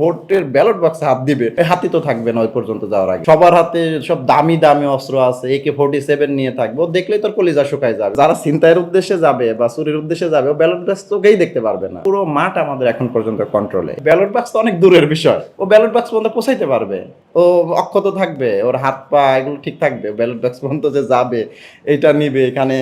ভোটের ব্যালট বক্সে হাত দিবে। হাতি তো থাকবে না ওই পর্যন্ত যাওয়ার আগে। সবার হাতে সব দামি দামি অস্ত্র আছে একে ফোর্টি সেভেন নিয়ে থাকবে। ও দেখলেই তোর কলিজা শুকায় যাবে। যারা চিন্তায়ের উদ্দেশ্যে যাবে বা চুরির উদ্দেশ্যে যাবে, ও ব্যালট বক্স তোকেই দেখতে পারবে না। পুরো মাঠ আমাদের এখন পর্যন্ত কন্ট্রোলে ব্যালট বক্স তো অনেক দূরের বিষয়। ও ব্যালট বক্স পর্যন্ত পৌঁছাইতে পারবে। ও অক্ষত থাকবে, ওর হাত পা এগুলো ঠিক থাকবে। ব্যালট বক্স পর্যন্ত যে যাবে এটা নিবে। এখানে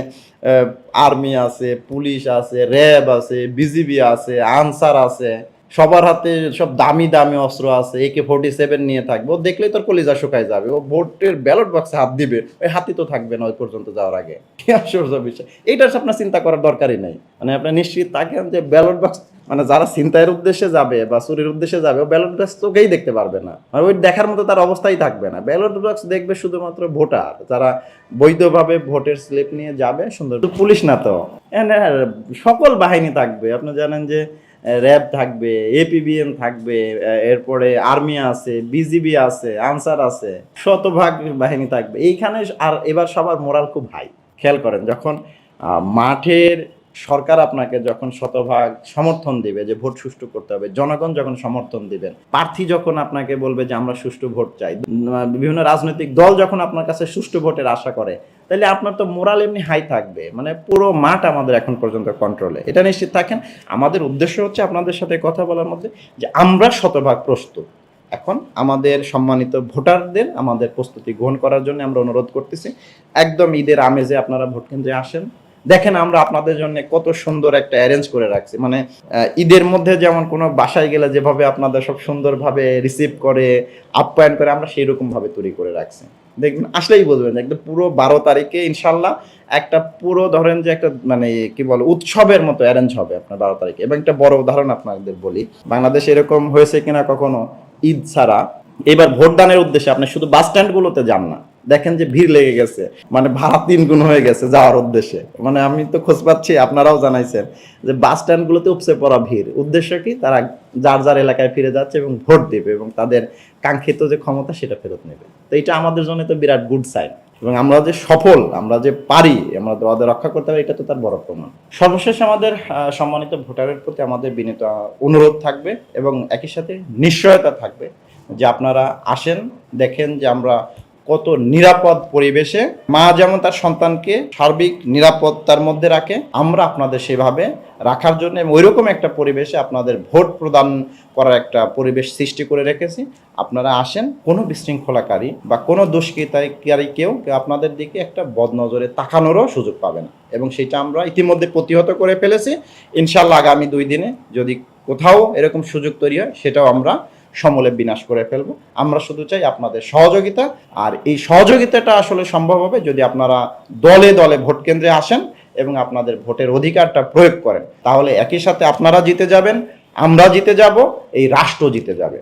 আর্মি আছে, পুলিশ আছে র্যাব আছে বিজিবি আছে, আনসার আছে। সবার হাতে সব দামি দামি অস্ত্র আছে একে ফোর্টি সেভেন নিয়ে থাকবে ও দেখলেই তোর কলিজা শুকায় যাবে। ও ভোটের ব্যালট বক্সে হাত দিবে, ওই হাতি তো থাকবে না ওই পর্যন্ত যাওয়ার আগে। আশ্চর্য বিষয়। এইটা আপনার চিন্তা করার দরকারই নেই। মানে আপনি নিশ্চিত থাকেন যে ব্যালট বক্স মানে যারা চিন্তায়ের উদ্দেশ্যে যাবে বা চুরির উদ্দেশ্যে যাবে, ও ব্যালট বক্স তোকেই দেখতে পারবে না। মানে ওই দেখার মতো তার অবস্থাই থাকবে না। ব্যালট বক্স দেখবে শুধুমাত্র ভোটার, যারা বৈধভাবে ভোটের স্লিপ নিয়ে যাবে, সুন্দর। পুলিশ না তো। সকল বাহিনী থাকবে। আপনি জানেন যে র্যাব থাকবে এপিবিএম থাকবে এরপরে আর্মি আছে বিজিবি আছে আনসার আছে, শতভাগ বাহিনী থাকবে। এইখানে আর এবার সবার মোরাল খুব হাই খেয়াল করেন, যখন মাঠের সরকার আপনাকে যখন শতভাগ সমর্থন দিবে যে ভোট সুষ্ঠু করতে হবে, জনগণ যখন সমর্থন দিবেন, প্রার্থী যখন আপনাকে বলবে যে আমরা সুষ্ঠু ভোট চাই বিভিন্ন রাজনৈতিক দল যখন আপনার কাছে সুষ্ঠু ভোটের আশা করে, তাহলে আপনার তো মোরাল এমনি হাই থাকবে মানে পুরো মাঠ আমাদের এখন পর্যন্ত কন্ট্রোলে এটা নিশ্চিত থাকেন। আমাদের উদ্দেশ্য হচ্ছে আপনাদের সাথে কথা বলার মধ্যে যে আমরা শতভাগ প্রস্তুত। এখন আমাদের সম্মানিত ভোটারদের আমাদের প্রস্তুতি গ্রহণ করার জন্য আমরা অনুরোধ করতেছি, একদম ঈদের আমেজে আপনারা ভোট কেন্দ্রে আসেন। দেখেন আমরা আপনাদের জন্য কত সুন্দর একটা অ্যারেঞ্জ করে রাখছি। মানে ঈদের মধ্যে যেমন কোনো বাসায় গেলে যেভাবে আপনাদের সব সুন্দরভাবে রিসিভ করে আপ্যায়ন করে, আমরা সেই রকম ভাবে তৈরি করে রাখছি। দেখবেন, আসলেই বুঝবেন একদম পুরো বারো তারিখে ইনশাল্লাহ একটা পুরো ধরেন যে একটা মানে কি বলে, উৎসবের মতো অ্যারেঞ্জ হবে আপনার বারো তারিখে। এবং একটা বড় উদাহরণ আপনাদের বলি, বাংলাদেশ এরকম হয়েছে কিনা কখনো? ঈদ ছাড়া। এবার ভোটদানের উদ্দেশ্যে আপনি শুধু বাস স্ট্যান্ডগুলোতে যান না। দেখেন যে ভিড় লেগে গেছে। মানে ভাড়া তিন গুণ হয়ে গেছে যাওয়ার উদ্দেশ্যে। মানে আমি তো খোঁজ পাচ্ছি, আপনারাও জানাইছেন যে বাস স্ট্যান্ডগুলোতে উপসে পড়া ভিড়। উদ্দেশ্য কি? তারা যার যার এলাকায় ফিরে যাচ্ছে এবং ভোট দেবে এবং তাদের কাঙ্ক্ষিত যে ক্ষমতা সেটা ফেরত নেবে। তো এটা আমাদের জন্য তো বিরাট গুড সাইন। এবং আমরা যে সফল, আমরা যে পারি, আমরা ওদের রক্ষা করতে পারি, এটা তো তার বড় প্রমাণ। সর্বশেষ আমাদের সম্মানিত ভোটারের প্রতি আমাদের বিনীত অনুরোধ থাকবে এবং একই সাথে নিশ্চয়তা থাকবে যে আপনারা আসেন, দেখেন যে আমরা কত নিরাপদ পরিবেশে মা যেমন তার সন্তানকে সার্বিক নিরাপত্তার মধ্যে রাখে, আমরা আপনাদের সেভাবে রাখার জন্য ওইরকম একটা পরিবেশে আপনাদের ভোট প্রদান করার একটা পরিবেশ সৃষ্টি করে রেখেছি। আপনারা আসেন, কোনো বিশৃঙ্খলাকারী বা কোনো দুষ্কৃতাকারী কেউ কেউ আপনাদের দিকে একটা বদনজরে তাকানোরও সুযোগ পাবে না এবং সেটা আমরা ইতিমধ্যে প্রতিহত করে ফেলেছি। ইনশাল্লাহ আগামী দুই দিনে যদি কোথাও এরকম সুযোগ তৈরি হয়, সেটাও আমরা সমূলে বিনাশ করে ফেলব। আমরা শুধু চাই আপনাদের সহযোগিতা, আর এই সহযোগিতাটা আসলে সম্ভব হবে যদি আপনারা দলে দলে ভোট কেন্দ্রে আসেন এবং আপনাদের ভোটের অধিকারটা প্রয়োগ করেন। তাহলে একই সাথে আপনারা জিতে যাবেন, আমরা জিতে যাব, এই রাষ্ট্র জিতে যাবে।